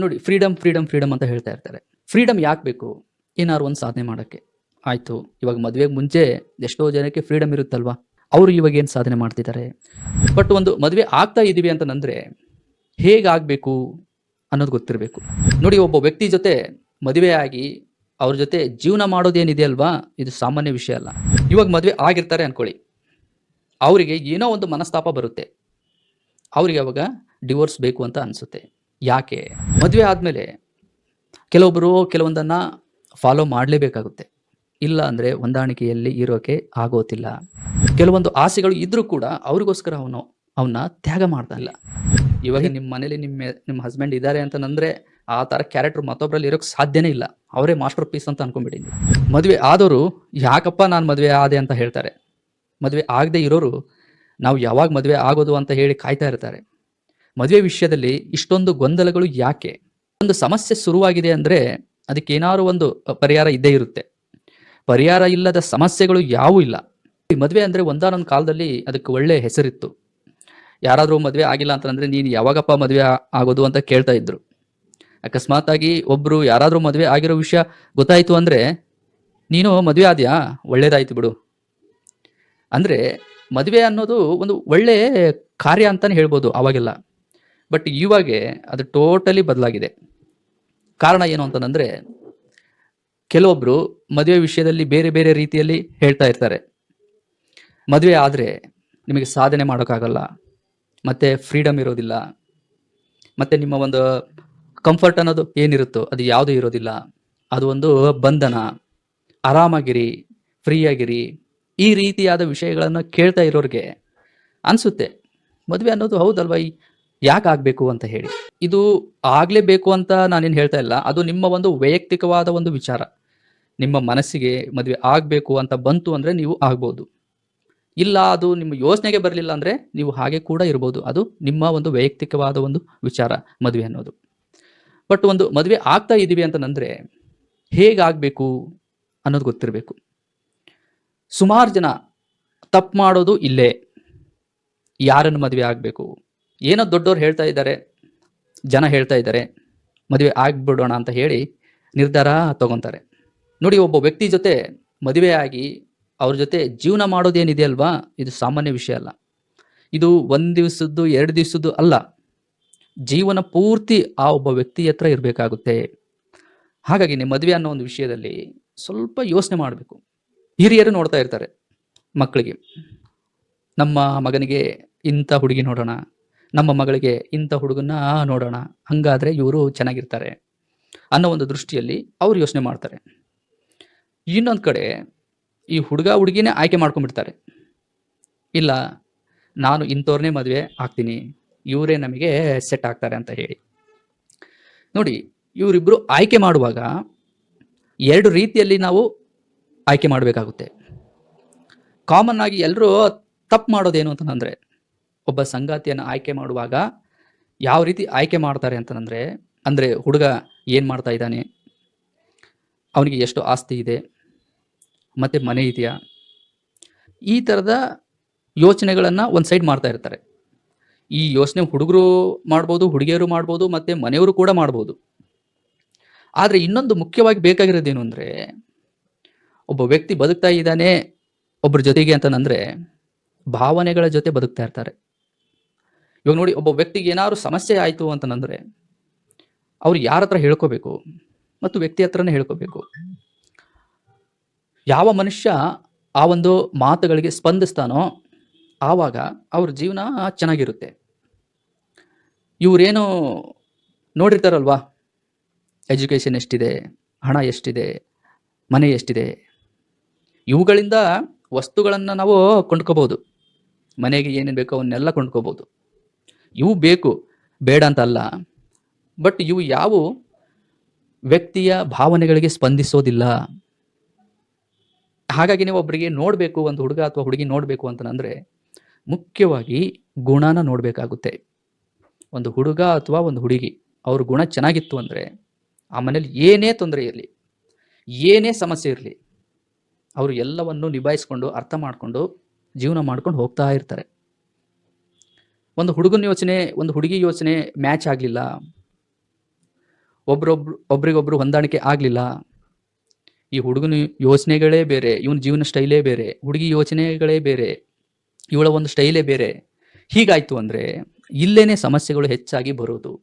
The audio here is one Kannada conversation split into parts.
ನೋಡಿ ಫ್ರೀಡಮ್ ಫ್ರೀಡಮ್ ಫ್ರೀಡಮ್ ಅಂತ ಹೇಳ್ತಾ ಇರ್ತಾರೆ. ಫ್ರೀಡಮ್ ಯಾಕೆ ಬೇಕು? ಏನಾದ್ರು ಒಂದು ಸಾಧನೆ ಮಾಡೋಕ್ಕೆ. ಆಯಿತು, ಇವಾಗ ಮದುವೆಗೆ ಮುಂಚೆ ಎಷ್ಟೋ ಜನಕ್ಕೆ ಫ್ರೀಡಮ್ ಇರುತ್ತಲ್ವಾ? ಅವರು ಇವಾಗ ಏನು ಸಾಧನೆ ಮಾಡ್ತಿದ್ದಾರೆ? ಬಟ್ ಒಂದು ಮದುವೆ ಆಗ್ತಾ ಇದ್ದೀವಿ ಅಂತಂದರೆ ಹೇಗಾಗಬೇಕು ಅನ್ನೋದು ಗೊತ್ತಿರಬೇಕು. ನೋಡಿ, ಒಬ್ಬ ವ್ಯಕ್ತಿ ಜೊತೆ ಮದುವೆ ಆಗಿ ಅವ್ರ ಜೊತೆ ಜೀವನ ಮಾಡೋದೇನಿದೆ ಅಲ್ವಾ? ಇದು ಸಾಮಾನ್ಯ ವಿಷಯ ಅಲ್ಲ. ಇವಾಗ ಮದುವೆ ಆಗಿರ್ತಾರೆ ಅನ್ಕೊಳ್ಳಿ. ಅವರಿಗೆ ಏನೋ ಒಂದು ಮನಸ್ತಾಪ ಬರುತ್ತೆ. ಅವರಿಗೆ ಅವಾಗ ಡಿವೋರ್ಸ್ ಬೇಕು ಅಂತ ಅನಿಸುತ್ತೆ. ಯಾಕೆ? ಮದುವೆ ಆದಮೇಲೆ ಕೆಲವೊಬ್ಬರು ಕೆಲವೊಂದನ್ನು ಫಾಲೋ ಮಾಡಲೇಬೇಕಾಗುತ್ತೆ. ಇಲ್ಲ ಅಂದರೆ ಹೊಂದಾಣಿಕೆಯಲ್ಲಿ ಇರೋಕೆ ಆಗೋತಿಲ್ಲ. ಕೆಲವೊಂದು ಆಸೆಗಳು ಇದ್ರೂ ಕೂಡ ಅವ್ರಿಗೋಸ್ಕರ ಅವನು ಅವನ್ನ ತ್ಯಾಗ ಮಾಡ್ತಾ ಇಲ್ಲ. ಇವಾಗ ನಿಮ್ಮ ಮನೇಲಿ ನಿಮ್ಮ ನಿಮ್ಮ ಹಸ್ಬೆಂಡ್ ಇದ್ದಾರೆ ಅಂತಂದ್ರೆ ಆ ಥರ ಕ್ಯಾರೆಕ್ಟರ್ ಮತ್ತೊಬ್ಬರಲ್ಲಿ ಇರೋಕ್ಕೆ ಸಾಧ್ಯನೇ ಇಲ್ಲ. ಅವರೇ ಮಾಸ್ಟರ್ ಪೀಸ್ ಅಂತ ಅನ್ಕೊಂಡ್ಬಿಡಿ. ಮದುವೆ ಆದವರು ಯಾಕಪ್ಪ ನಾನು ಮದುವೆ ಆದೆ? ಅಂತ ಹೇಳ್ತಾರೆ. ಮದುವೆ ಆಗದೆ ಇರೋರು ನಾವು ಯಾವಾಗ ಮದುವೆ ಆಗೋದು ಅಂತ ಹೇಳಿ ಕಾಯ್ತಾ ಇರ್ತಾರೆ. ಮದುವೆ ವಿಷಯದಲ್ಲಿ ಇಷ್ಟೊಂದು ಗೊಂದಲಗಳು ಯಾಕೆ? ಒಂದು ಸಮಸ್ಯೆ ಶುರುವಾಗಿದೆ ಅಂದರೆ ಏನಾದ್ರು ಒಂದು ಪರಿಹಾರ ಇದ್ದೇ ಇರುತ್ತೆ. ಪರಿಹಾರ ಇಲ್ಲದ ಸಮಸ್ಯೆಗಳು ಯಾವೂ ಇಲ್ಲ. ಈ ಮದುವೆ ಅಂದರೆ ಒಂದಾನೊಂದು ಕಾಲದಲ್ಲಿ ಅದಕ್ಕೆ ಒಳ್ಳೆ ಹೆಸರಿತ್ತು. ಯಾರಾದರೂ ಮದುವೆ ಆಗಿಲ್ಲ ಅಂತಂದ್ರೆ ನೀನು ಯಾವಾಗಪ್ಪ ಮದುವೆ ಆಗೋದು ಅಂತ ಕೇಳ್ತಾ ಇದ್ರು. ಅಕಸ್ಮಾತ್ ಆಗಿ ಒಬ್ರು ಯಾರಾದರೂ ಮದುವೆ ಆಗಿರೋ ವಿಷಯ ಗೊತ್ತಾಯಿತು ಅಂದ್ರೆ, ನೀನು ಮದುವೆ ಆದ್ಯಾ? ಒಳ್ಳೇದಾಯ್ತು ಬಿಡು. ಅಂದ್ರೆ ಮದುವೆ ಅನ್ನೋದು ಒಂದು ಒಳ್ಳೆ ಕಾರ್ಯ ಅಂತಲೇ ಹೇಳ್ಬೋದು ಅವಾಗೆಲ್ಲ. ಬಟ್ ಇವಾಗ ಅದು ಟೋಟಲಿ ಬದಲಾಗಿದೆ. ಕಾರಣ ಏನು ಅಂತಂದ್ರೆ, ಕೆಲವೊಬ್ರು ಮದುವೆ ವಿಷಯದಲ್ಲಿ ಬೇರೆ ಬೇರೆ ರೀತಿಯಲ್ಲಿ ಹೇಳ್ತಾ ಇರ್ತಾರೆ. ಮದುವೆ ಆದರೆ ನಿಮಗೆ ಸಾಧನೆ ಮಾಡೋಕ್ಕಾಗಲ್ಲ, ಮತ್ತೆ ಫ್ರೀಡಮ್ ಇರೋದಿಲ್ಲ, ಮತ್ತೆ ನಿಮ್ಮ ಒಂದು ಕಂಫರ್ಟ್ ಅನ್ನೋದು ಏನಿರುತ್ತೋ ಅದು ಯಾವುದೂ ಇರೋದಿಲ್ಲ. ಅದು ಒಂದು ಬಂಧನ, ಆರಾಮಾಗಿರಿ, ಫ್ರೀಯಾಗಿರಿ, ಈ ರೀತಿಯಾದ ವಿಷಯಗಳನ್ನು ಕೇಳ್ತಾ ಇರೋರಿಗೆ ಅನಿಸುತ್ತೆ. ಮದುವೆ ಅನ್ನೋದು ಹೌದಲ್ವಾ? ಈ ಯಾಕೆ ಆಗ್ಬೇಕು ಅಂತ ಹೇಳಿ. ಇದು ಆಗಲೇಬೇಕು ಅಂತ ನಾನೇನು ಹೇಳ್ತಾ ಇಲ್ಲ. ಅದು ನಿಮ್ಮ ಒಂದು ವೈಯಕ್ತಿಕವಾದ ಒಂದು ವಿಚಾರ. ನಿಮ್ಮ ಮನಸ್ಸಿಗೆ ಮದುವೆ ಆಗಬೇಕು ಅಂತ ಬಂತು ಅಂದರೆ ನೀವು ಆಗ್ಬೋದು. ಇಲ್ಲ, ಅದು ನಿಮ್ಮ ಯೋಚನೆಗೆ ಬರಲಿಲ್ಲ ಅಂದರೆ ನೀವು ಹಾಗೆ ಕೂಡ ಇರ್ಬೋದು. ಅದು ನಿಮ್ಮ ಒಂದು ವೈಯಕ್ತಿಕವಾದ ಒಂದು ವಿಚಾರ ಮದುವೆ ಅನ್ನೋದು. ಬಟ್ ಒಂದು ಮದುವೆ ಆಗ್ತಾ ಇದ್ದೀವಿ ಅಂತಂದರೆ ಹೇಗಾಗಬೇಕು ಅನ್ನೋದು ಗೊತ್ತಿರಬೇಕು. ಸುಮಾರು ಜನ ತಪ್ಪು ಮಾಡೋದು ಇಲ್ಲೇ. ಯಾರನ್ನು ಮದುವೆ ಆಗಬೇಕು? ಏನೋ ದೊಡ್ಡವ್ರು ಹೇಳ್ತಾ ಇದ್ದಾರೆ, ಜನ ಹೇಳ್ತಾ ಇದ್ದಾರೆ, ಮದುವೆ ಆಗ್ಬಿಡೋಣ ಅಂತ ಹೇಳಿ ನಿರ್ಧಾರ ತಗೊತಾರೆ. ನೋಡಿ ಒಬ್ಬ ವ್ಯಕ್ತಿ ಜೊತೆ ಮದುವೆ ಆಗಿ ಅವ್ರ ಜೊತೆ ಜೀವನ ಮಾಡೋದೇನಿದೆ ಅಲ್ವಾ? ಇದು ಸಾಮಾನ್ಯ ವಿಷಯ ಅಲ್ಲ. ಇದು ಒಂದು ದಿವಸದ್ದು, ಎರಡು ದಿವಸದ್ದು ಅಲ್ಲ. ಜೀವನ ಪೂರ್ತಿ ಆ ಒಬ್ಬ ವ್ಯಕ್ತಿ ಹತ್ರ ಇರಬೇಕಾಗುತ್ತೆ. ಹಾಗಾಗಿ ಮದುವೆ ಅನ್ನೋ ಒಂದು ವಿಷಯದಲ್ಲಿ ಸ್ವಲ್ಪ ಯೋಚನೆ ಮಾಡಬೇಕು. ಹಿರಿಯರು ನೋಡ್ತಾ ಇರ್ತಾರೆ ಮಕ್ಕಳಿಗೆ. ನಮ್ಮ ಮಗನಿಗೆ ಇಂಥ ಹುಡುಗಿ ನೋಡೋಣ ನಮ್ಮ ಮಗಳಿಗೆ ಇಂಥ ಹುಡುಗನ್ನ ನೋಡೋಣ. ಹಂಗಾದ್ರೆ ಇವರು ಚೆನ್ನಾಗಿರ್ತಾರೆ ಅನ್ನೋ ಒಂದು ದೃಷ್ಟಿಯಲ್ಲಿ ಅವ್ರು ಯೋಚನೆ ಮಾಡ್ತಾರೆ. ಇನ್ನೊಂದು ಕಡೆ ಈ ಹುಡುಗ ಹುಡುಗಿನೇ ಆಯ್ಕೆ ಮಾಡ್ಕೊಂಡ್ಬಿಡ್ತಾರೆ. ಇಲ್ಲ, ನಾನು ಇಂಥವ್ರನ್ನೇ ಮದುವೆ ಆಗ್ತೀನಿ. ಇವರೇ ನಮಗೆ ಸೆಟ್ ಆಗ್ತಾರೆ ಅಂತ ಹೇಳಿ. ನೋಡಿ ಇವರಿಬ್ಬರು ಆಯ್ಕೆ ಮಾಡುವಾಗ ಎರಡು ರೀತಿಯಲ್ಲಿ ನಾವು ಆಯ್ಕೆ ಮಾಡಬೇಕಾಗುತ್ತೆ. ಕಾಮನ್ ಆಗಿ ಎಲ್ಲರೂ ತಪ್ಪು ಮಾಡೋದೇನು ಅಂತಂದರೆ ಒಬ್ಬ ಸಂಗಾತಿಯನ್ನು ಆಯ್ಕೆ ಮಾಡುವಾಗ ಯಾವ ರೀತಿ ಆಯ್ಕೆ ಮಾಡ್ತಾರೆ ಅಂತಂದರೆ, ಅಂದರೆ ಹುಡುಗ ಏನು ಮಾಡ್ತಾ ಇದ್ದಾನೆ? ಅವನಿಗೆ ಎಷ್ಟು ಆಸ್ತಿ ಇದೆ? ಮತ್ತು ಮನೆ ಇದೆಯಾ? ಈ ಥರದ ಯೋಚನೆಗಳನ್ನು ಒಂದು ಸೈಡ್ ಮಾಡ್ತಾ ಇರ್ತಾರೆ. ಈ ಯೋಚನೆ ಹುಡುಗರು ಮಾಡ್ಬೋದು, ಹುಡುಗಿಯರು ಮಾಡ್ಬೋದು, ಮತ್ತು ಮನೆಯವರು ಕೂಡ ಮಾಡ್ಬೋದು. ಆದರೆ ಇನ್ನೊಂದು ಮುಖ್ಯವಾಗಿ ಬೇಕಾಗಿರೋದೇನು ಅಂದರೆ, ಒಬ್ಬ ವ್ಯಕ್ತಿ ಬದುಕ್ತಾ ಇದ್ದಾನೆ ಒಬ್ಬರ ಜೊತೆಗೆ ಅಂತಂದ್ರೆ ಭಾವನೆಗಳ ಜೊತೆ ಬದುಕ್ತಾ ಇರ್ತಾರೆ. ಇವಾಗ ನೋಡಿ ಒಬ್ಬ ವ್ಯಕ್ತಿಗೆ ಏನಾದ್ರು ಸಮಸ್ಯೆ ಆಯಿತು ಅಂತಂದ್ರೆ ಅವ್ರು ಯಾರ ಹತ್ರ ಹೇಳ್ಕೋಬೇಕು ಮತ್ತು ವ್ಯಕ್ತಿ ಹತ್ರನೇ ಹೇಳ್ಕೋಬೇಕು. ಯಾವ ಮನುಷ್ಯ ಆ ಒಂದು ಮಾತುಗಳಿಗೆ ಸ್ಪಂದಿಸ್ತಾನೋ ಆವಾಗ ಅವ್ರ ಜೀವನ ಚೆನ್ನಾಗಿರುತ್ತೆ. ಇವರೇನು ನೋಡಿರ್ತಾರಲ್ವಾ? ಎಜುಕೇಷನ್ ಎಷ್ಟಿದೆ? ಹಣ ಎಷ್ಟಿದೆ? ಮನೆ ಎಷ್ಟಿದೆ? ಇವುಗಳಿಂದ ವಸ್ತುಗಳನ್ನು ನಾವು ಕೊಂಡ್ಕೋಬೋದು. ಮನೆಗೆ ಏನೇನು ಬೇಕೋ ಅವನ್ನೆಲ್ಲ ಕೊಂಡ್ಕೋಬೋದು. ಇವು ಬೇಕು, ಬೇಡ ಅಂತ ಅಲ್ಲ ಬಟ್ ಇವು ಯಾವ ವ್ಯಕ್ತಿಯ ಭಾವನೆಗಳಿಗೆ ಸ್ಪಂದಿಸೋದಿಲ್ಲ. ಹಾಗಾಗಿ ನೀವು ಒಬ್ಬರಿಗೆ ನೋಡಬೇಕು, ಒಂದು ಹುಡುಗ ಅಥವಾ ಹುಡುಗಿ ನೋಡಬೇಕು ಅಂತಂದರೆ, ಮುಖ್ಯವಾಗಿ ಗುಣನ ನೋಡಬೇಕಾಗುತ್ತೆ. ಒಂದು ಹುಡುಗ ಅಥವಾ ಒಂದು ಹುಡುಗಿ, ಅವ್ರ ಗುಣ ಚೆನ್ನಾಗಿತ್ತು ಅಂದರೆ, ಆ ಮನೇಲಿ ಏನೇ ತೊಂದರೆ ಇರಲಿ, ಏನೇ ಸಮಸ್ಯೆ ಇರಲಿ, ಅವರು ಎಲ್ಲವನ್ನು ನಿಭಾಯಿಸ್ಕೊಂಡು, ಅರ್ಥ ಮಾಡಿಕೊಂಡು, ಜೀವನ ಮಾಡ್ಕೊಂಡು ಹೋಗ್ತಾ ಇರ್ತಾರೆ. ಒಂದು ಹುಡುಗನ ಯೋಚನೆ, ಒಂದು ಹುಡುಗಿ ಯೋಚನೆ ಮ್ಯಾಚ್ ಆಗಲಿಲ್ಲ. ಒಬ್ರೊಬ್ರು, ಒಬ್ರಿಗೊಬ್ರು ಹೊಂದಾಣಿಕೆ ಆಗಲಿಲ್ಲ. ಈ ಹುಡುಗನ ಯೋಚನೆಗಳೇ ಬೇರೆ, ಇವನ ಜೀವನ ಸ್ಟೈಲೇ ಬೇರೆ, ಹುಡುಗಿ ಯೋಚನೆಗಳೇ ಬೇರೆ, ಇವಳ ಒಂದು ಸ್ಟೈಲೇ ಬೇರೆ. ಹೀಗಾಯ್ತು ಅಂದರೆ ಇಲ್ಲೇನೆ ಸಮಸ್ಯೆಗಳು ಹೆಚ್ಚಾಗಿ ಬರೋದು.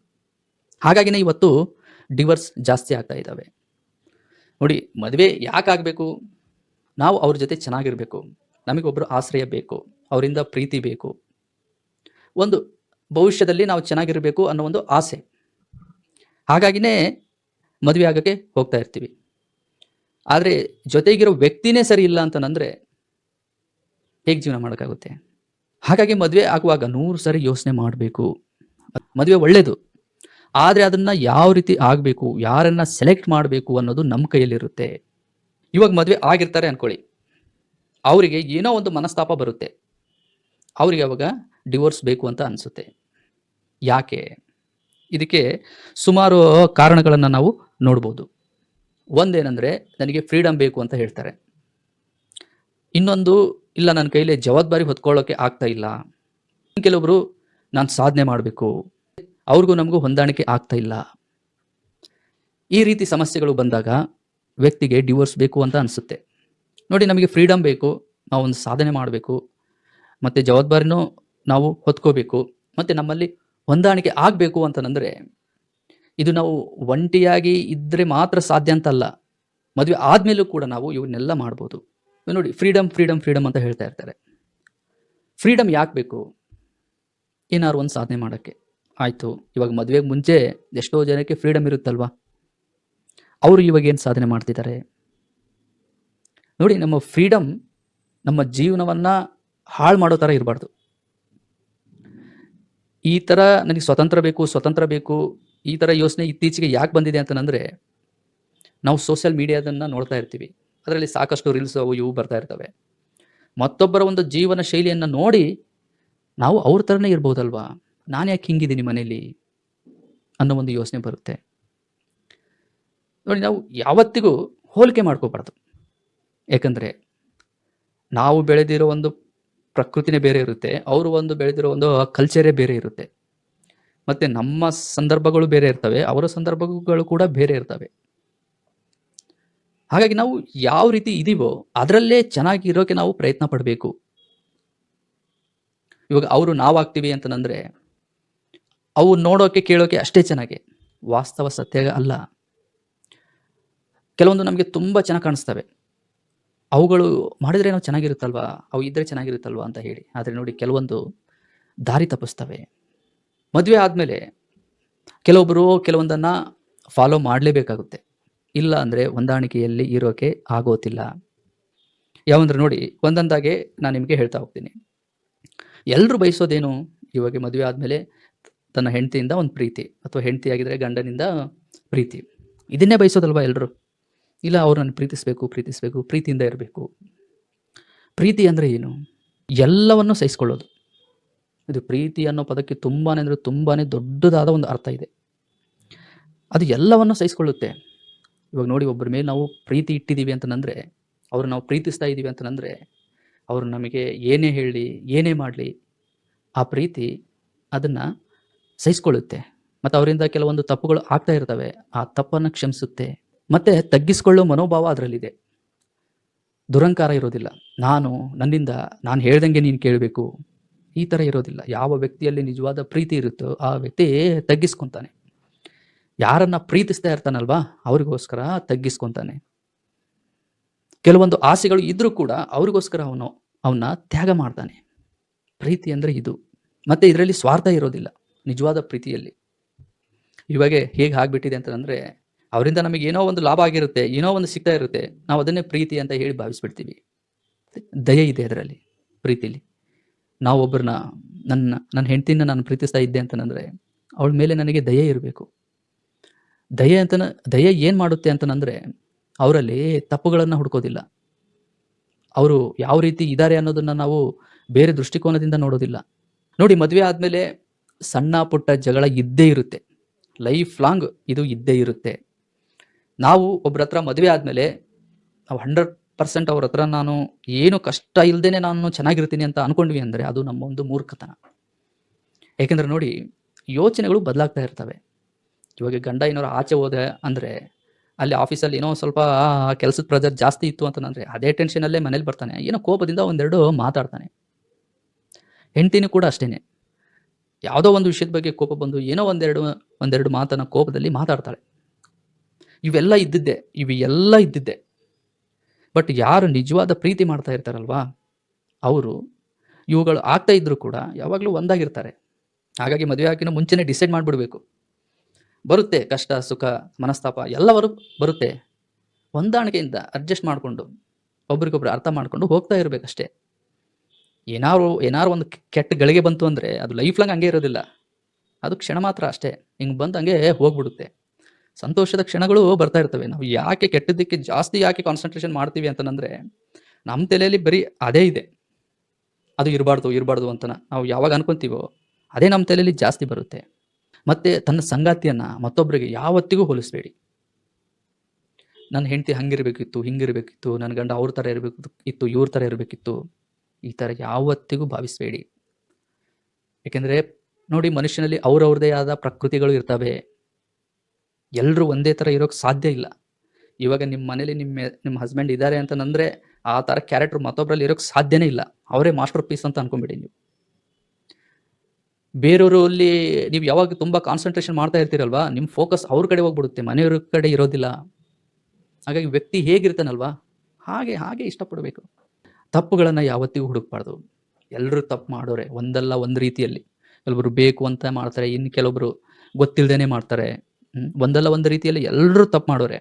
ಹಾಗಾಗಿನೇ ಇವತ್ತು ಡಿವರ್ಸ್ ಜಾಸ್ತಿ ಆಗ್ತಾ ಇದ್ದಾವೆ. ನೋಡಿ, ಮದುವೆ ಯಾಕಾಗಬೇಕು ನಾವು ಅವ್ರ ಜೊತೆ ಚೆನ್ನಾಗಿರಬೇಕು. ನಮಗೊಬ್ಬರು ಆಶ್ರಯ ಬೇಕು. ಅವರಿಂದ ಪ್ರೀತಿ ಬೇಕು. ಒಂದು ಭವಿಷ್ಯದಲ್ಲಿ ನಾವು ಚೆನ್ನಾಗಿರಬೇಕು ಅನ್ನೋ ಒಂದು ಆಸೆ. ಹಾಗಾಗಿನೇ ಮದುವೆ ಆಗೋಕ್ಕೆ ಹೋಗ್ತಾ ಇರ್ತೀವಿ. ಆದರೆ ಜೊತೆಗಿರೋ ವ್ಯಕ್ತಿನೇ ಸರಿ ಇಲ್ಲ ಅಂತಂದರೆ ಹೇಗೆ ಜೀವನ ಮಾಡೋಕ್ಕಾಗುತ್ತೆ? ಹಾಗಾಗಿ ಮದುವೆ ಆಗುವಾಗ ನೂರು ಸರಿ ಯೋಚನೆ ಮಾಡಬೇಕು. ಮದುವೆ ಒಳ್ಳೆಯದು ಆದರೆ ಅದನ್ನು ಯಾವ ರೀತಿ ಆಗಬೇಕು, ಯಾರನ್ನ ಸೆಲೆಕ್ಟ್ ಮಾಡಬೇಕು ಅನ್ನೋದು ನಮ್ಮ ಕೈಯಲ್ಲಿರುತ್ತೆ. ಇವಾಗ ಮದುವೆ ಆಗಿರ್ತಾರೆ ಅನ್ಕೊಳ್ಳಿ. ಅವರಿಗೆ ಏನೋ ಒಂದು ಮನಸ್ತಾಪ ಬರುತ್ತೆ. ಅವರಿಗೆ ಅವಾಗ ಡಿವೋರ್ಸ್ ಬೇಕು ಅಂತ ಅನಿಸುತ್ತೆ. ಯಾಕೆ? ಇದಕ್ಕೆ ಸುಮಾರು ಕಾರಣಗಳನ್ನು ನಾವು ನೋಡ್ಬೋದು. ಒಂದೇನೆಂದರೆ ನನಗೆ ಫ್ರೀಡಮ್ ಬೇಕು ಅಂತ ಹೇಳ್ತಾರೆ. ಇನ್ನೊಂದು, ಇಲ್ಲ ನನ್ನ ಕೈಲಿ ಜವಾಬ್ದಾರಿ ಹೊತ್ಕೊಳ್ಳೋಕೆ ಆಗ್ತಾ ಇಲ್ಲ. ಕೆಲವೊಬ್ಬರು ನಾನು ಸಾಧನೆ ಮಾಡಬೇಕು. ಅವ್ರಿಗೂ ನಮಗೂ ಹೊಂದಾಣಿಕೆ ಆಗ್ತಾ ಇಲ್ಲ. ಈ ರೀತಿ ಸಮಸ್ಯೆಗಳು ಬಂದಾಗ ವ್ಯಕ್ತಿಗೆ ಡಿವೋರ್ಸ್ ಬೇಕು ಅಂತ ಅನಿಸುತ್ತೆ. ನೋಡಿ, ನಮಗೆ ಫ್ರೀಡಮ್ ಬೇಕು ನಾವು ಒಂದು ಸಾಧನೆ ಮಾಡಬೇಕು, ಮತ್ತು ಜವಾಬ್ದಾರಿನೂ ನಾವು ಹೊತ್ಕೋಬೇಕು ಮತ್ತು ನಮ್ಮಲ್ಲಿ ಹೊಂದಾಣಿಕೆ ಆಗಬೇಕು ಅಂತಂದರೆ ಇದು ನಾವು ಒಂಟಿಯಾಗಿ ಇದ್ದರೆ ಮಾತ್ರ ಸಾಧ್ಯ ಅಂತಲ್ಲ. ಮದುವೆ ಆದಮೇಲೂ ಕೂಡ ನಾವು ಇವನ್ನೆಲ್ಲ ಮಾಡ್ಬೋದು. ನೋಡಿ ಫ್ರೀಡಮ್ ಫ್ರೀಡಮ್ ಫ್ರೀಡಮ್ ಅಂತ ಹೇಳ್ತಾ ಇರ್ತಾರೆ. ಫ್ರೀಡಮ್ ಯಾಕೆ ಬೇಕು? ಏನಾದ್ರು ಒಂದು ಸಾಧನೆ ಮಾಡೋಕ್ಕೆ. ಆಯಿತು, ಇವಾಗ ಮದುವೆಗೆ ಮುಂಚೆ ಎಷ್ಟೋ ಜನಕ್ಕೆ ಫ್ರೀಡಮ್ ಇರುತ್ತಲ್ವಾ? ಅವರು ಇವಾಗ ಏನು ಸಾಧನೆ ಮಾಡ್ತಿದ್ದಾರೆ? ನೋಡಿ, ನಮ್ಮ ಫ್ರೀಡಮ್ ನಮ್ಮ ಜೀವನವನ್ನು ಹಾಳು ಮಾಡೋ ಥರ ಇರಬಾರ್ದು. ಈ ಥರ ನನಗೆ ಸ್ವತಂತ್ರ ಬೇಕು ಸ್ವತಂತ್ರ ಬೇಕು, ಈ ಥರ ಯೋಚನೆ ಇತ್ತೀಚೆಗೆ ಯಾಕೆ ಬಂದಿದೆ ಅಂತಂದರೆ, ನಾವು ಸೋಷಿಯಲ್ ಮೀಡಿಯಾದನ್ನು ನೋಡ್ತಾ ಇರ್ತೀವಿ. ಅದರಲ್ಲಿ ಸಾಕಷ್ಟು ರೀಲ್ಸ್ ಅವು ಇವು ಬರ್ತಾ ಇರ್ತವೆ. ಮತ್ತೊಬ್ಬರ ಒಂದು ಜೀವನ ಶೈಲಿಯನ್ನು ನೋಡಿ ನಾವು ಅವ್ರ ಥರನೇ ಇರ್ಬೋದಲ್ವಾ? ನಾನು ಯಾಕೆ ಹಿಂಗಿದ್ದೀನಿ ಮನೇಲಿ? ಅನ್ನೋ ಒಂದು ಯೋಚನೆ ಬರುತ್ತೆ. ನೋಡಿ, ನಾವು ಯಾವತ್ತಿಗೂ ಹೋಲಿಕೆ ಮಾಡ್ಕೋಬಾರ್ದು. ಯಾಕಂದರೆ, ನಾವು ಬೆಳೆದಿರೋ ಒಂದು ಪ್ರಕೃತಿನೇ ಬೇರೆ ಇರುತ್ತೆ. ಅವರು ಒಂದು ಬೆಳೆದಿರೋ ಒಂದು ಕಲ್ಚರೇ ಬೇರೆ ಇರುತ್ತೆ. ಮತ್ತೆ ನಮ್ಮ ಸಂದರ್ಭಗಳು ಬೇರೆ ಇರ್ತವೆ. ಅವರ ಸಂದರ್ಭಗಳು ಕೂಡ ಬೇರೆ ಇರ್ತವೆ. ಹಾಗಾಗಿ ನಾವು ಯಾವ ರೀತಿ ಇದೀವೋ ಅದರಲ್ಲೇ ಚೆನ್ನಾಗಿ ಇರೋಕೆ ನಾವು ಪ್ರಯತ್ನ ಪಡಬೇಕು. ಇವಾಗ ಅವರು ನಾವಾಗ್ತೀವಿ ಅಂತಂದ್ರೆ ಅವು ನೋಡೋಕೆ, ಕೇಳೋಕೆ ಅಷ್ಟೇ ಚೆನ್ನಾಗಿ. ವಾಸ್ತವ ಸತ್ಯ ಅಲ್ಲ. ಕೆಲವೊಂದು ನಮಗೆ ತುಂಬ ಚೆನ್ನಾಗಿ ಕಾಣಿಸ್ತವೆ. ಅವುಗಳು ಮಾಡಿದ್ರೆ ನಾವು ಚೆನ್ನಾಗಿರುತ್ತಲ್ವಾ? ಅವು ಇದ್ದರೆ ಚೆನ್ನಾಗಿರುತ್ತಲ್ವಾ ಅಂತ ಹೇಳಿ. ಆದರೆ ನೋಡಿ, ಕೆಲವೊಂದು ದಾರಿ ತಪ್ಪಿಸ್ತವೆ. ಮದುವೆ ಆದಮೇಲೆ ಕೆಲವೊಬ್ಬರು ಕೆಲವೊಂದನ್ನು ಫಾಲೋ ಮಾಡಲೇಬೇಕಾಗುತ್ತೆ. ಇಲ್ಲ ಅಂದರೆ ಹೊಂದಾಣಿಕೆಯಲ್ಲಿ ಇರೋಕೆ ಆಗೋತಿಲ್ಲ. ಯಾವಂದ್ರೆ ನೋಡಿ, ಒಂದೊಂದಾಗೆ ನಾನು ನಿಮಗೆ ಹೇಳ್ತಾ ಹೋಗ್ತೀನಿ. ಎಲ್ಲರೂ ಬಯಸೋದೇನು? ಇವಾಗ ಮದುವೆ ಆದಮೇಲೆ ತನ್ನ ಹೆಂಡತಿಯಿಂದ ಒಂದು ಪ್ರೀತಿ, ಅಥವಾ ಹೆಂಡತಿ ಗಂಡನಿಂದ ಪ್ರೀತಿ. ಇದನ್ನೇ ಬಯಸೋದಲ್ವಾ ಎಲ್ಲರೂ ಇಲ್ಲ ಅವ್ರು ನಾನು ಪ್ರೀತಿಸಬೇಕು ಪ್ರೀತಿಸಬೇಕು, ಪ್ರೀತಿಯಿಂದ ಇರಬೇಕು. ಪ್ರೀತಿ ಅಂದರೆ ಏನು? ಎಲ್ಲವನ್ನು ಸಹಿಸ್ಕೊಳ್ಳೋದು. ಇದು ಪ್ರೀತಿ ಅನ್ನೋ ಪದಕ್ಕೆ ತುಂಬಾ ಅಂದರೆ ತುಂಬಾ ದೊಡ್ಡದಾದ ಒಂದು ಅರ್ಥ ಇದೆ. ಅದು ಎಲ್ಲವನ್ನು ಸಹಿಸ್ಕೊಳ್ಳುತ್ತೆ. ಇವಾಗ ನೋಡಿ ಒಬ್ಬರ ಮೇಲೆ ನಾವು ಪ್ರೀತಿ ಇಟ್ಟಿದ್ದೀವಿ ಅಂತಂದರೆ ಅವ್ರು ನಾವು ಪ್ರೀತಿಸ್ತಾ ಇದ್ದೀವಿ ಅಂತಂದರೆ ಅವರು ನಮಗೆ ಏನೇ ಹೇಳಿ, ಏನೇ ಮಾಡಲಿ, ಆ ಪ್ರೀತಿ ಅದನ್ನು ಸಹಿಸ್ಕೊಳ್ಳುತ್ತೆ. ಮತ್ತು ಅವರಿಂದ ಕೆಲವೊಂದು ತಪ್ಪುಗಳು ಆಗ್ತಾ ಇರ್ತವೆ. ಆ ತಪ್ಪನ್ನು ಕ್ಷಮಿಸುತ್ತೆ. ಮತ್ತು ತಗ್ಗಿಸ್ಕೊಳ್ಳೋ ಮನೋಭಾವ ಅದರಲ್ಲಿದೆ. ದುರಂಕಾರ ಇರೋದಿಲ್ಲ. ನಾನು, ನನ್ನಿಂದ ನಾನು ಹೇಳ್ದಂಗೆ ನೀನು ಕೇಳಬೇಕು. ಈ ಥರ ಇರೋದಿಲ್ಲ. ಯಾವ ವ್ಯಕ್ತಿಯಲ್ಲಿ ನಿಜವಾದ ಪ್ರೀತಿ ಇರುತ್ತೋ ಆ ವ್ಯಕ್ತಿ ತಗ್ಗಿಸ್ಕೊತಾನೆ. ಯಾರನ್ನ ಪ್ರೀತಿಸ್ತಾ ಇರ್ತಾನಲ್ವಾ? ಅವ್ರಿಗೋಸ್ಕರ ತಗ್ಗಿಸ್ಕೊತಾನೆ. ಕೆಲವೊಂದು ಆಸೆಗಳು ಇದ್ರೂ ಕೂಡ ಅವ್ರಿಗೋಸ್ಕರ ಅವನು, ಅವನ್ನ ತ್ಯಾಗ ಮಾಡ್ತಾನೆ. ಪ್ರೀತಿ ಅಂದರೆ ಇದು. ಮತ್ತೆ ಇದರಲ್ಲಿ ಸ್ವಾರ್ಥ ಇರೋದಿಲ್ಲ. ನಿಜವಾದ ಪ್ರೀತಿಯಲ್ಲಿ. ಇವಾಗೆ ಹೇಗೆ ಆಗ್ಬಿಟ್ಟಿದೆ ಅಂತಂದರೆ ಅವರಿಂದ ನಮಗೆ ಏನೋ ಒಂದು ಲಾಭ ಆಗಿರುತ್ತೆ, ಏನೋ ಒಂದು ಸಿಗ್ತಾ ಇರುತ್ತೆ, ನಾವು ಅದನ್ನೇ ಪ್ರೀತಿ ಅಂತ ಹೇಳಿ ಭಾವಿಸ್ಬಿಡ್ತೀವಿ. ದಯೆ ಇದೆ ಅದರಲ್ಲಿ, ಪ್ರೀತಿಲಿ. ನಾವು ಒಬ್ಬರನ್ನ ನನ್ನ ನನ್ನ ಹೆಂಡತಿನ ನಾನು ಪ್ರೀತಿಸ್ತಾ ಇದ್ದೆ ಅಂತಂದ್ರೆ, ಅವಳ ಮೇಲೆ ನನಗೆ ದಯೆ ಇರಬೇಕು. ದಯೆ ಅಂತ ದಯೆ ಏನು ಮಾಡುತ್ತೆ ಅಂತಂದ್ರೆ, ಅವರಲ್ಲಿ ತಪ್ಪುಗಳನ್ನು ಹುಡ್ಕೋದಿಲ್ಲ. ಅವರು ಯಾವ ರೀತಿ ಇದ್ದಾರೆ ಅನ್ನೋದನ್ನು ನಾವು ಬೇರೆ ದೃಷ್ಟಿಕೋನದಿಂದ ನೋಡೋದಿಲ್ಲ. ನೋಡಿ, ಮದುವೆ ಆದಮೇಲೆ ಸಣ್ಣ ಪುಟ್ಟ ಜಗಳ ಇದ್ದೇ ಇರುತ್ತೆ. ಲೈಫ್ ಲಾಂಗ್ ಇದು ಇದ್ದೇ ಇರುತ್ತೆ. ನಾವು ಒಬ್ಬರ ಹತ್ರ ಮದುವೆ ಆದಮೇಲೆ ನಾವು ಹಂಡ್ರೆಡ್ ಪರ್ಸೆಂಟ್ ಅವ್ರ ಹತ್ರ ನಾನು ಏನು ಕಷ್ಟ ಇಲ್ಲದೇ ನಾನು ಚೆನ್ನಾಗಿರ್ತೀನಿ ಅಂತ ಅನ್ಕೊಂಡ್ವಿ ಅಂದರೆ ಅದು ನಮ್ಮ ಒಂದು ಮೂರ್ಖತನ. ಯಾಕೆಂದ್ರೆ ನೋಡಿ, ಯೋಚನೆಗಳು ಬದಲಾಗ್ತಾ ಇರ್ತವೆ. ಇವಾಗ ಗಂಡ ಏನಾರು ಆಚೆ ಹೋದೆ ಅಂದರೆ ಅಲ್ಲಿ ಆಫೀಸಲ್ಲಿ ಏನೋ ಸ್ವಲ್ಪ ಕೆಲಸದ ಪ್ರೆಜರ್ ಜಾಸ್ತಿ ಇತ್ತು ಅಂತಂದರೆ ಅದೇ ಟೆನ್ಷನಲ್ಲೇ ಮನೇಲಿ ಬರ್ತಾನೆ. ಏನೋ ಕೋಪದಿಂದ ಒಂದೆರಡು ಮಾತಾಡ್ತಾನೆ. ಹೆಂಡ್ತಿನೂ ಕೂಡ ಅಷ್ಟೇ ಯಾವುದೋ ಒಂದು ವಿಷಯದ ಬಗ್ಗೆ ಕೋಪ ಬಂದು ಏನೋ ಒಂದೆರಡು ಒಂದೆರಡು ಮಾತನ್ನು ಕೋಪದಲ್ಲಿ ಮಾತಾಡ್ತಾಳೆ. ಇವೆಲ್ಲ ಇದ್ದಿದ್ದೆ ಇವು ಎಲ್ಲ ಇದ್ದಿದ್ದೆ. ಬಟ್ ಯಾರು ನಿಜವಾದ ಪ್ರೀತಿ ಮಾಡ್ತಾ ಇರ್ತಾರಲ್ವಾ? ಅವರು ಇವುಗಳು ಆಗ್ತಾ ಇದ್ರೂ ಕೂಡ ಯಾವಾಗಲೂ ಒಂದಾಗಿರ್ತಾರೆ. ಹಾಗಾಗಿ ಮದುವೆ ಆಗಿನ ಮುಂಚೆನೇ ಡಿಸೈಡ್ ಮಾಡಿಬಿಡ್ಬೇಕು. ಬರುತ್ತೆ ಕಷ್ಟ, ಸುಖ, ಮನಸ್ತಾಪ ಎಲ್ಲವರು ಬರುತ್ತೆ. ಹೊಂದಾಣಿಕೆಯಿಂದ ಅಡ್ಜಸ್ಟ್ ಮಾಡಿಕೊಂಡು, ಒಬ್ರಿಗೊಬ್ರು ಅರ್ಥ ಮಾಡಿಕೊಂಡು ಹೋಗ್ತಾ ಇರಬೇಕಷ್ಟೇ. ಏನಾರು ಏನಾರು ಒಂದು ಕೆಟ್ಟ ಗಳಿಗೆ ಬಂತು ಅಂದರೆ ಅದು ಲೈಫ್ ಲಾಂಗ್ ಹಂಗೆ ಇರೋದಿಲ್ಲ. ಅದು ಕ್ಷಣ ಮಾತ್ರ ಅಷ್ಟೇ. ಹಿಂಗೆ ಬಂದು ಹಂಗೆ ಹೋಗ್ಬಿಡುತ್ತೆ. ಸಂತೋಷದ ಕ್ಷಣಗಳು ಬರ್ತಾ ಇರ್ತವೆ. ನಾವು ಯಾಕೆ ಕೆಟ್ಟದಕ್ಕೆ ಜಾಸ್ತಿ ಯಾಕೆ ಕಾನ್ಸಂಟ್ರೇಷನ್ ಮಾಡ್ತೀವಿ ಅಂತಂದ್ರೆ ನಮ್ಮ ತಲೆಯಲ್ಲಿ ಬರೀ ಅದೇ ಇದೆ. ಅದು ಇರಬಾರ್ದು ಇರಬಾರ್ದು ಅಂತ ನಾವು ಯಾವಾಗ ಅನ್ಕೊಂತೀವೋ, ಅದೇ ನಮ್ಮ ತಲೆಯಲ್ಲಿ ಜಾಸ್ತಿ ಬರುತ್ತೆ. ಮತ್ತೆ ತನ್ನ ಸಂಗಾತಿಯನ್ನ ಮತ್ತೊಬ್ಬರಿಗೆ ಯಾವತ್ತಿಗೂ ಹೋಲಿಸಬೇಡಿ. ನನ್ನ ಹೆಂಡತಿ ಹಂಗಿರ್ಬೇಕಿತ್ತು, ಹಿಂಗಿರ್ಬೇಕಿತ್ತು, ನನ್ನ ಗಂಡ ಅವ್ರ ಥರ ಇರಬೇಕು ಇತ್ತು ಇವ್ರ ಥರ ಇರಬೇಕಿತ್ತು, ಈ ಥರ ಯಾವತ್ತಿಗೂ ಭಾವಿಸಬೇಡಿ. ಏಕೆಂದರೆ ನೋಡಿ ಮನುಷ್ಯನಲ್ಲಿ ಅವ್ರವ್ರದೇ ಆದ ಪ್ರಕೃತಿಗಳು ಇರ್ತವೆ. ಎಲ್ಲರೂ ಒಂದೇ ಥರ ಇರೋಕ್ಕೆ ಸಾಧ್ಯ ಇಲ್ಲ. ಇವಾಗ ನಿಮ್ಮ ಮನೇಲಿ ನಿಮ್ಮ ನಿಮ್ಮ ಹಸ್ಬೆಂಡ್ ಇದ್ದಾರೆ ಅಂತಂದರೆ ಆ ಥರ ಕ್ಯಾರೆಕ್ಟರ್ ಮತ್ತೊಬ್ಬರಲ್ಲಿ ಇರೋಕ್ಕೆ ಸಾಧ್ಯನೇ ಇಲ್ಲ. ಅವರೇ ಮಾಸ್ಟರ್ ಪೀಸ್ ಅಂತ ಅನ್ಕೊಂಬಿಡಿ ನೀವು. ಬೇರೆಯವರಲ್ಲಿ ನೀವು ಯಾವಾಗ ತುಂಬ ಕಾನ್ಸಂಟ್ರೇಷನ್ ಮಾಡ್ತಾ ಇರ್ತೀರಲ್ವಾ? ನಿಮ್ಮ ಫೋಕಸ್ ಅವ್ರ ಕಡೆ ಹೋಗ್ಬಿಡುತ್ತೆ, ಮನೆಯವ್ರ ಕಡೆ ಇರೋದಿಲ್ಲ. ಹಾಗಾಗಿ ವ್ಯಕ್ತಿ ಹೇಗಿರ್ತಾನಲ್ವಾ? ಹಾಗೆ ಹಾಗೆ ಇಷ್ಟಪಡಬೇಕು. ತಪ್ಪುಗಳನ್ನು ಯಾವತ್ತಿಗೂ ಹುಡುಕ್ಬಾರ್ದು. ಎಲ್ಲರೂ ತಪ್ಪು ಮಾಡೋರೆ ಒಂದಲ್ಲ ಒಂದು ರೀತಿಯಲ್ಲಿ. ಕೆಲವರು ಬೇಕು ಅಂತ ಮಾಡ್ತಾರೆ, ಇನ್ನು ಕೆಲವೊಬ್ರು ಗೊತ್ತಿಲ್ಲದೇನೆ ಮಾಡ್ತಾರೆ. ಒಂದಲ್ಲ ಒಂದು ರೀತಿಯಲ್ಲಿ ಎಲ್ಲರೂ ತಪ್ಪು ಮಾಡೋರೆ.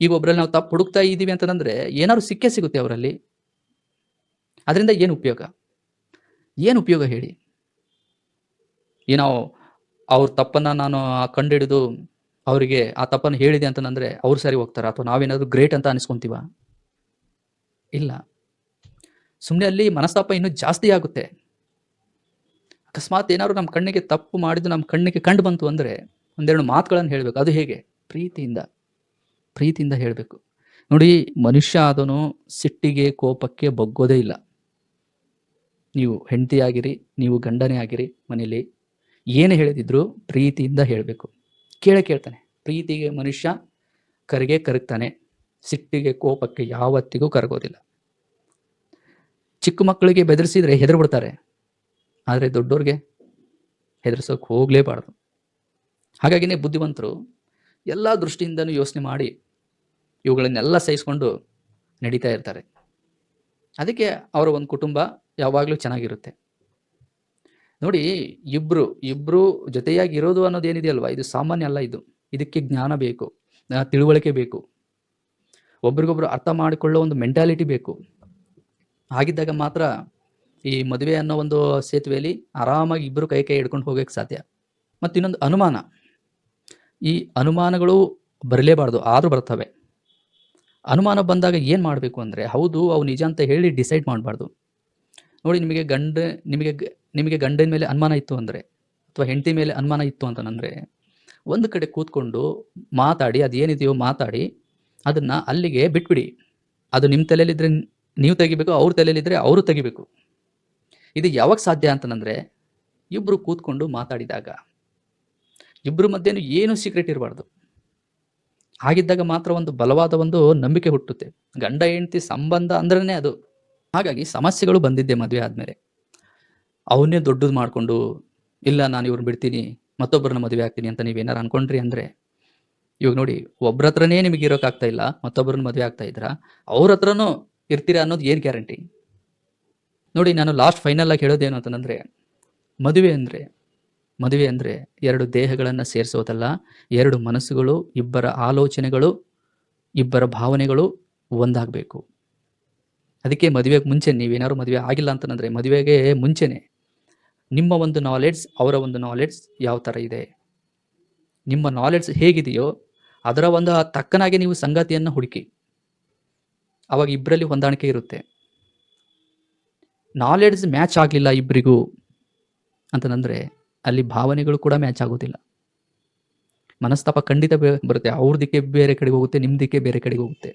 ಈಗ ಒಬ್ಬರಲ್ಲಿ ನಾವು ತಪ್ಪು ಹುಡುಕ್ತಾ ಇದ್ದೀವಿ ಅಂತಂದ್ರೆ ಏನಾದ್ರು ಸಿಕ್ಕೇ ಸಿಗುತ್ತೆ ಅವರಲ್ಲಿ. ಅದರಿಂದ ಏನು ಉಪಯೋಗ? ಏನು ಉಪಯೋಗ ಹೇಳಿ? ಏನೋ ಅವ್ರ ತಪ್ಪನ್ನ ನಾನು ಕಂಡುಹಿಡಿದು ಅವರಿಗೆ ಆ ತಪ್ಪನ್ನು ಹೇಳಿದೆ ಅಂತಂದ್ರೆ ಅವ್ರು ಸರಿ ಹೋಗ್ತಾರ ಅಥವಾ ನಾವೇನಾದ್ರು ಗ್ರೇಟ್ ಅಂತ ಅನಿಸ್ಕೊಂತೀವ? ಇಲ್ಲ. ಸುಮ್ಮನೆ ಅಲ್ಲಿ ಮನಸ್ತಾಪ ಇನ್ನೂ ಜಾಸ್ತಿ ಆಗುತ್ತೆ. ಅಕಸ್ಮಾತ್ ಏನಾದ್ರು ನಮ್ಮ ಕಣ್ಣಿಗೆ ತಪ್ಪು ಮಾಡಿದ್ದು ನಮ್ಮ ಕಣ್ಣಿಗೆ ಕಂಡು ಬಂತು ಅಂದರೆ ಒಂದೆರಡು ಮಾತುಗಳನ್ನು ಹೇಳಬೇಕು. ಅದು ಹೇಗೆ? ಪ್ರೀತಿಯಿಂದ. ಪ್ರೀತಿಯಿಂದ ಹೇಳಬೇಕು. ನೋಡಿ, ಮನುಷ್ಯ ಆದನು ಸಿಟ್ಟಿಗೆ, ಕೋಪಕ್ಕೆ ಬಗ್ಗೋದೇ ಇಲ್ಲ. ನೀವು ಹೆಂಡತಿ ಆಗಿರಿ ನೀವು ಗಂಡನೇ ಆಗಿರಿ ಮನೇಲಿ ಏನು ಹೇಳಿದಿದ್ರು ಪ್ರೀತಿಯಿಂದ ಹೇಳಬೇಕು. ಕೇಳೇ ಕೇಳ್ತಾನೆ. ಪ್ರೀತಿಗೆ ಮನುಷ್ಯ ಕರಿಗೆ ಕರಗ್ತಾನೆ. ಸಿಟ್ಟಿಗೆ, ಕೋಪಕ್ಕೆ ಯಾವತ್ತಿಗೂ ಕರಗೋದಿಲ್ಲ. ಚಿಕ್ಕ ಮಕ್ಕಳಿಗೆ ಬೆದರಿಸಿದ್ರೆ ಹೆದರ್ಬಿಡ್ತಾರೆ. ಆದರೆ ದೊಡ್ಡವ್ರಿಗೆ ಹೆದರ್ಸೋಕೆ ಹೋಗಲೇಬಾರ್ದು. ಹಾಗಾಗಿನೇ ಬುದ್ಧಿವಂತರು ಎಲ್ಲ ದೃಷ್ಟಿಯಿಂದನೂ ಯೋಚನೆ ಮಾಡಿ ಇವುಗಳನ್ನೆಲ್ಲ ಸಹಿಸ್ಕೊಂಡು ನಡೀತಾ ಇರ್ತಾರೆ. ಅದಕ್ಕೆ ಅವರ ಒಂದು ಕುಟುಂಬ ಯಾವಾಗಲೂ ಚೆನ್ನಾಗಿರುತ್ತೆ. ನೋಡಿ, ಇಬ್ರು ಇಬ್ರು ಜೊತೆಯಾಗಿ ಇರೋದು ಅನ್ನೋದು ಏನಿದೆಯಲ್ವಾ ಇದು ಸಾಮಾನ್ಯ ಅಲ್ಲ ಇದು. ಇದಕ್ಕೆ ಜ್ಞಾನ ಬೇಕು ತಿಳುವಳಿಕೆ ಬೇಕು. ಒಬ್ರಿಗೊಬ್ರು ಅರ್ಥ ಮಾಡಿಕೊಳ್ಳೋ ಒಂದು ಮೆಂಟಾಲಿಟಿ ಬೇಕು. ಹಾಗಿದ್ದಾಗ ಮಾತ್ರ ಈ ಮದುವೆ ಅನ್ನೋ ಒಂದು ಸೇತುವೆಯಲ್ಲಿ ಆರಾಮಾಗಿ ಇಬ್ಬರು ಕೈ ಕೈ ಹಿಡ್ಕೊಂಡು ಹೋಗೋಕ್ಕೆ ಸಾಧ್ಯ. ಮತ್ತು ಇನ್ನೊಂದು ಅನುಮಾನ. ಈ ಅನುಮಾನಗಳು ಬರಲೇಬಾರ್ದು, ಆದರೂ ಬರ್ತವೆ ಅನುಮಾನ ಬಂದಾಗ ಏನು ಮಾಡಬೇಕು ಅಂದರೆ, ಹೌದು, ಅವು ನಿಜ ಅಂತ ಹೇಳಿ ಡಿಸೈಡ್ ಮಾಡಬಾರ್ದು. ನೋಡಿ, ನಿಮಗೆ ಗಂಡ, ನಿಮಗೆ ನಿಮಗೆ ಗಂಡನ ಮೇಲೆ ಅನುಮಾನ ಇತ್ತು ಅಂದರೆ, ಅಥವಾ ಹೆಂಡತಿ ಮೇಲೆ ಅನುಮಾನ ಇತ್ತು ಅಂತಂದರೆ, ಒಂದು ಕಡೆ ಕೂತ್ಕೊಂಡು ಮಾತಾಡಿ ಅದು ಏನಿದೆಯೋ ಮಾತಾಡಿ, ಅದನ್ನು ಅಲ್ಲಿಗೆ ಬಿಟ್ಬಿಡಿ. ಅದು ನಿಮ್ಮ ತಲೆಯಲ್ಲಿದ್ದರೆ ನೀವು ತೆಗಿಬೇಕು, ಅವ್ರ ತಲೆಯಲ್ಲಿದ್ದರೆ ಅವರು ತೆಗಿಬೇಕು. ಇದು ಯಾವಾಗ ಸಾಧ್ಯ ಅಂತಂದರೆ ಇಬ್ಬರು ಕೂತ್ಕೊಂಡು ಮಾತಾಡಿದಾಗ. ಇಬ್ಬರ ಮಧ್ಯೆನೂ ಏನು ಸೀಕ್ರೆಟ್ ಇರಬಾರ್ದು. ಹಾಗಿದ್ದಾಗ ಮಾತ್ರ ಒಂದು ಬಲವಾದ ಒಂದು ನಂಬಿಕೆ ಹುಟ್ಟುತ್ತೆ. ಗಂಡ, ಹೆಂಡತಿ ಸಂಬಂಧ ಅಂದ್ರೇ ಅದು. ಹಾಗಾಗಿ ಸಮಸ್ಯೆಗಳು ಬಂದಿದ್ದೆ ಮದುವೆ ಆದಮೇಲೆ. ಅವನ್ನೇ ದೊಡ್ಡದು ಮಾಡಿಕೊಂಡು, ಇಲ್ಲ, ನಾನು ಇವ್ರನ್ನ ಬಿಡ್ತೀನಿ, ಮತ್ತೊಬ್ಬರನ್ನ ಮದುವೆ ಆಗ್ತೀನಿ ಅಂತ ನೀವೇನಾರು ಅನ್ಕೊಂಡ್ರಿ ಅಂದರೆ, ಇವಾಗ ನೋಡಿ ಒಬ್ರ ಹತ್ರನೇ ನಿಮಗೆ ಇರೋಕ್ಕಾಗ್ತಾ ಇಲ್ಲ, ಮತ್ತೊಬ್ಬರನ್ನ ಮದುವೆ ಆಗ್ತಾ ಇದ್ದೀರಾ ಅವ್ರ ಹತ್ರನೂ ಇರ್ತೀರಾ ಅನ್ನೋದು ಏನು ಗ್ಯಾರಂಟಿ ನೋಡಿ, ನಾನು ಲಾಸ್ಟ್ ಫೈನಲ್ ಆಗಿ ಹೇಳೋದೇನು ಅಂತಂದರೆ, ಮದುವೆ ಅಂದರೆ ಮದುವೆ ಅಂದರೆ ಎರಡು ದೇಹಗಳನ್ನು ಸೇರಿಸೋದಲ್ಲ, ಎರಡು ಮನಸ್ಸುಗಳು, ಇಬ್ಬರ ಆಲೋಚನೆಗಳು, ಇಬ್ಬರ ಭಾವನೆಗಳು ಒಂದಾಗಬೇಕು. ಅದಕ್ಕೆ ಮದುವೆಗೆ ಮುಂಚೆ ನೀವೇನಾದ್ರು ಮದುವೆ ಆಗಿಲ್ಲ ಅಂತಂದರೆ ಮದುವೆಗೆ ಮುಂಚೆನೆ ನಿಮ್ಮ ಒಂದು ನಾಲೆಡ್ಜ್ ಅವರ ಒಂದು ನಾಲೆಡ್ಜ್ ಯಾವ ಥರ ಇದೆ? ನಿಮ್ಮ ನಾಲೆಡ್ಜ್ ಹೇಗಿದೆಯೋ, ಅದರ ಒಂದು ತಕ್ಕನಾಗೆ ನೀವು ಸಂಗತಿಯನ್ನು ಹುಡುಕಿ. ಅವಾಗ ಇಬ್ಬರಲ್ಲಿ ಹೊಂದಾಣಿಕೆ ಇರುತ್ತೆ. ನಾಲೆಡ್ಜ್ ಮ್ಯಾಚ್ ಆಗಲಿಲ್ಲ ಇಬ್ಬರಿಗೂ ಅಂತಂದರೆ ಅಲ್ಲಿ ಭಾವನೆಗಳು ಕೂಡ ಮ್ಯಾಚ್ ಆಗೋದಿಲ್ಲ. ಮನಸ್ತಾಪ ಖಂಡಿತ ಬರುತ್ತೆ. ಅವ್ರ ದಿಕ್ಕೆ ಬೇರೆ ಕಡೆಗೆ ಹೋಗುತ್ತೆ ನಿಮ್ಮ ದಿಕ್ಕೆ ಬೇರೆ ಕಡೆಗೆ ಹೋಗುತ್ತೆ.